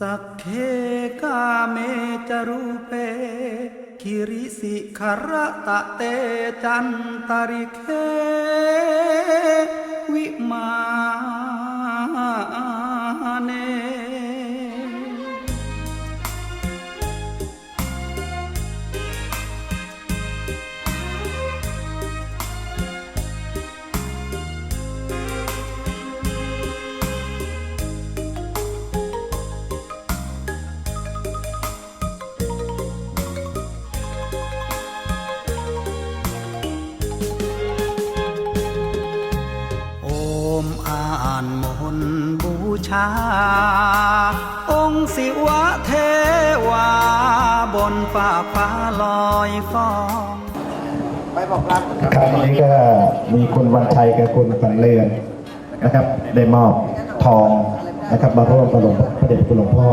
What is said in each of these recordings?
สักเคกาเมจรูเปคิริสิขระตะเตจันตริเควิมาานบูชา องค์ศิวะเทวา บนฟ้าฟ้าลอยฟ้องครับวันนี้ก็มีคุณวันชัยกับคุณสันเรือนนะครับ ได้มอบทองนะครับ มาร่วมกับหลงพระเดชคุณหลวงพ่อ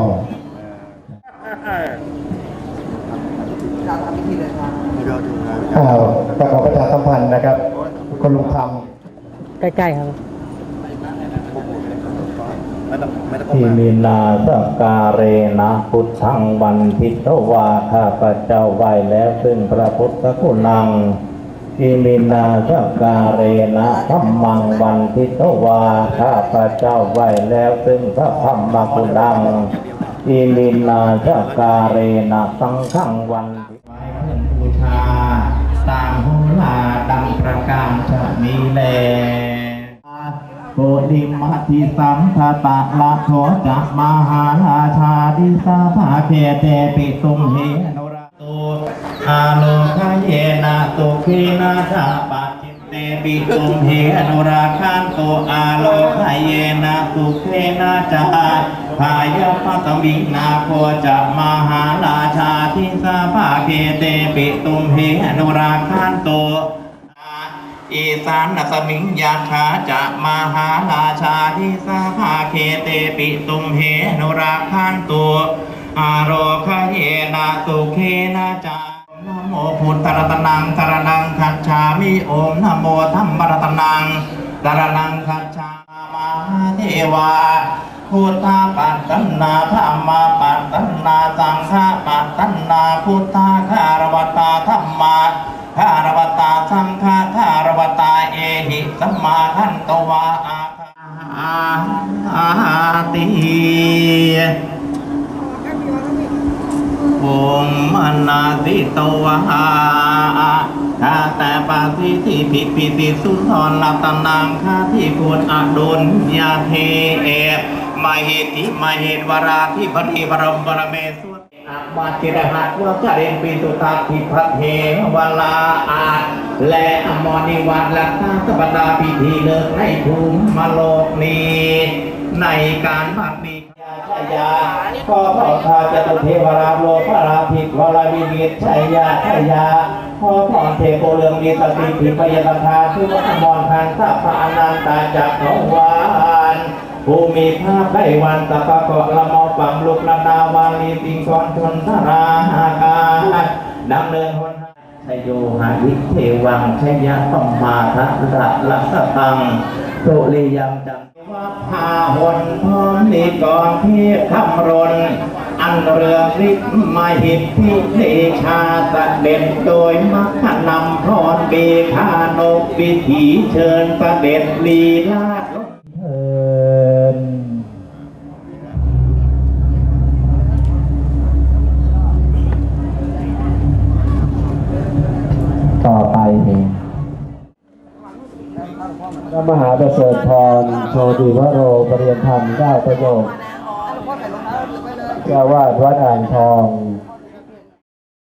อ้าวประกอบประชาสัมพันธ์นะครับคุณลุงธรรมใกล้ๆครับ ที่มีนาสการเรนะพุทธังวันทิตวาข้าพเจ้าไหวแล้วซึ่งพระพุทธคุณังที่มีนาสการเรนะธรรมังวันทิตวาข้าพเจ้าไหวแล้วซึ่งพระธรรมคุณังที่มีนาสการเรนะสังฆังวันทิไว้เพื่อนบูชาตามหุลาดังประการชนีแล โกดิมัติสัมภตะละโทจักมหาราชาดิสาภาเกเตปิตุมเหนระตุอาโลคเยนะตุขีนาชาปัจจิตเตปิตุมเหนุราคันตุอาโลคเยนะตุเขนาจาพายะปะตมิงนาโคจะมหาราชาทิสาภาเกเตปิตุมเหนุราคันตุ อีสานนสมิงยาคาจะมหาราชาทิสาภาเคเตปิตุมเหนุราคันตุอาโรคเยนาตุเคนาจานโมพุทธรัตนังสรนังคัจฉามิโอมนโมธรรมรัตนังสรนังคัจฉามาเทวาพุทธปัตตนาธรรมปัตตนาสังฆปัตตนาพุทธคารวตาธรรมาคารวตาสังฆา มาทันตวาอาอาติองมนาสิตวาข้าแต่ปาสิที่ผิดผิดสุนทรลัตนางข้าที่ควรอดุลยาเทเอ มาเหติมาเหตวราที่ปฏิบรมบรเมสุอามาจิรหัสว่าจรินปิตุตาทิพัทเทวลาอาและอมรนิวัตและข้าสปดาพิธีเลิกในภูมิมาโลกนี้ในการบัดนี้ชยาขอทาจตุเทวราโลภราภิกวรวินิจชัยยาชยาขอพรเทโกเรืองมีสติผิพยตทาคือวัฒมรคันสัพพะอนันตาจักรวา ภูมิภาคไพวันตะปะเกาะละมอปังลุกละนาวาลีปิงกรชนทราหากาดำเนินหนทางชยโยหาวิเทวังชยะปัมมาทะระลัสตังโตเลยังจังว่าพาหนพร้อมนิกรเทพคำรนอันเรืองฤทธิ์มาหิตที่เทชาสะเด็จโดยมัคนำพรเบคานกวิถีเชิญเด็จลีลา มหาประเสริฐพรโชติวโรปริยนธรรมได้ประโยชน์เจ้าวาดวัดอ่างทอง